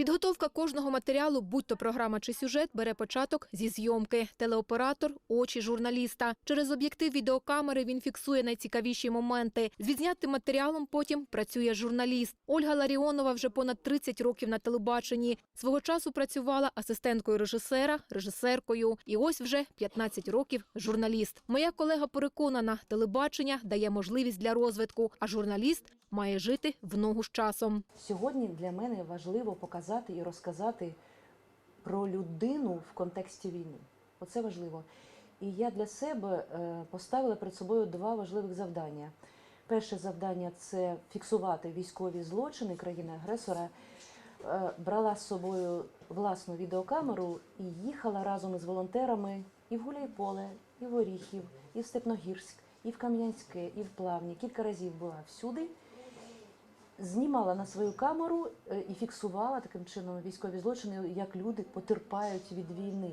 Підготовка кожного матеріалу, будь то програма чи сюжет, бере початок зі зйомки. Телеоператор очі журналіста. Через об'єктив відеокамери він фіксує найцікавіші моменти. З відзнятим матеріалом потім працює журналіст. Ольга Ларіонова вже понад 30 років на телебаченні. Свого часу працювала асистенткою режисера, режисеркою. І ось вже 15 років журналіст. Моя колега переконана, телебачення дає можливість для розвитку, а журналіст має жити в ногу з часом. Сьогодні для мене важливо показати і розказати про людину в контексті війни. Оце важливо. І я для себе е, поставила перед собою два важливих завдання. Перше завдання це фіксувати військові злочини країни-агресора. Е, Брала з собою власну відеокамеру і їхала разом із волонтерами і в Гуляйполе, і в Оріхів, і в Степногірськ, і в Кам'янське, і в Плавні. Кілька разів була всюди знімала на свою камеру е, і фіксувала таким чином військові злочини, як люди потерпають від війни.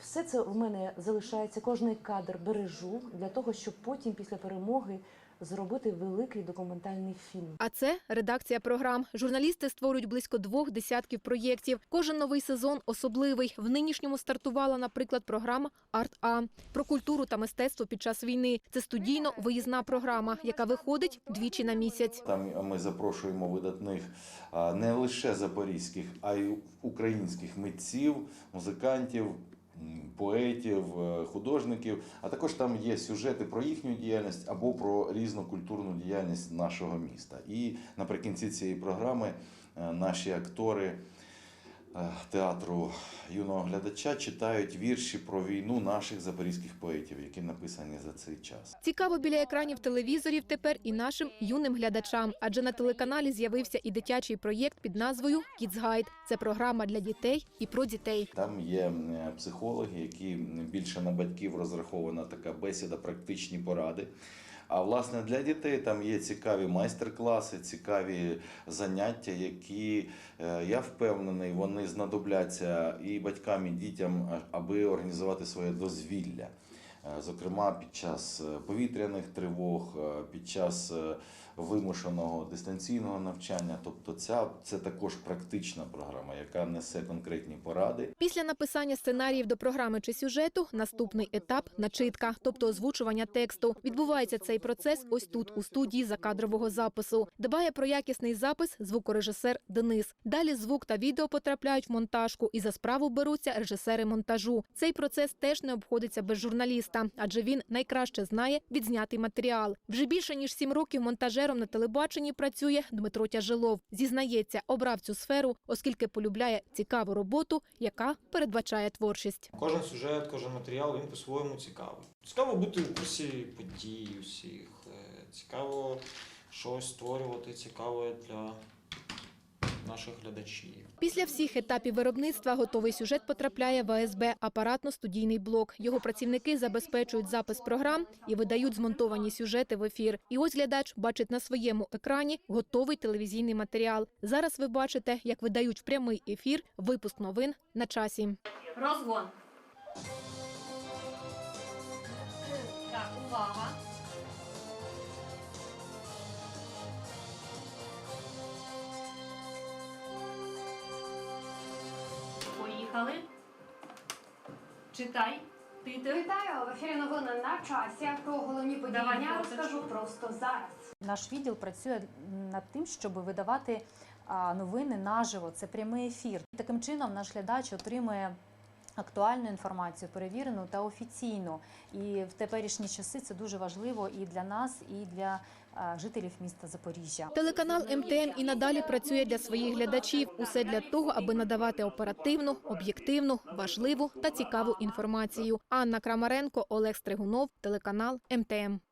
Все це в мене залишається, кожний кадр бережу для того, щоб потім, після перемоги, зробити великий документальний фільм. А це редакція програм. Журналісти створюють близько двох десятків проєктів. Кожен новий сезон особливий. В нинішньому стартувала, наприклад, програма Арт А про культуру та мистецтво під час війни. Це студійно виїзна програма, яка виходить двічі на місяць. Там ми запрошуємо видатних а, не лише запорізьких, а й українських митців, музикантів. Поетів, е, художників, а також там є сюжети про їхню діяльність або про різну культурну діяльність нашого міста. І наприкінці цієї програми е, наші актори театру юного глядача читають вірші про війну наших запорізьких поетів, які написані за цей час. Цікаво біля екранів телевізорів тепер і нашим юним глядачам, адже на телеканалі з'явився і дитячий проєкт під назвою «Kids Guide». Це програма для дітей і про дітей. Там є е, психологи, які більше на батьків розрахована така бесіда, практичні поради. А власне для дітей там є цікаві майстер-класи, цікаві заняття, які е, я впевнений, вони знадобляться і батькам, і дітям, аби організувати своє дозвілля. Е, Зокрема, під час е, повітряних тривог, е, під час вимушеного дистанційного навчання. Тобто, ця це також практична програма, яка несе конкретні поради. Після написання сценаріїв до програми чи сюжету наступний етап начитка, тобто озвучування тексту. Відбувається цей процес ось тут, у студії закадрового запису. Дбає про якісний запис звукорежисер Денис. Далі звук та відео потрапляють в монтажку, і за справу беруться режисери монтажу. Цей процес теж не обходиться без журналіста, адже він найкраще знає відзнятий матеріал. Вже більше ніж сім років монтажером на телебаченні працює Дмитро Тяжилов. Зізнається, обрав цю сферу, оскільки полюбляє цікаву роботу, яка передбачає творчість. Кожен сюжет, кожен матеріал він по-своєму цікавий. Цікаво бути в курсі подій усіх, е, цікаво щось створювати цікаве для наших глядачів. Після всіх етапів виробництва готовий сюжет потрапляє в АСБ апаратно-студійний блок. Його працівники забезпечують запис програм і видають змонтовані сюжети в ефір. І ось глядач бачить на своєму екрані готовий телевізійний матеріал. Зараз ви бачите, як видають в прямий ефір випуск новин на часі. Розгон. Поїхали. Читай. Вітаю в ефірі новини на часі. Про головні події розкажу просто зараз. Наш відділ працює над тим, щоб видавати новини наживо. Це прямий ефір. Таким чином, наш глядач отримує. Актуальну інформацію, перевірену та офіційну, і в теперішні часи це дуже важливо і для нас, і для жителів міста Запоріжжя. Телеканал МТМ і надалі працює для своїх глядачів. Усе для того, аби надавати оперативну, об'єктивну, важливу та цікаву інформацію. Анна Крамаренко, Олег Стригунов, телеканал МТМ.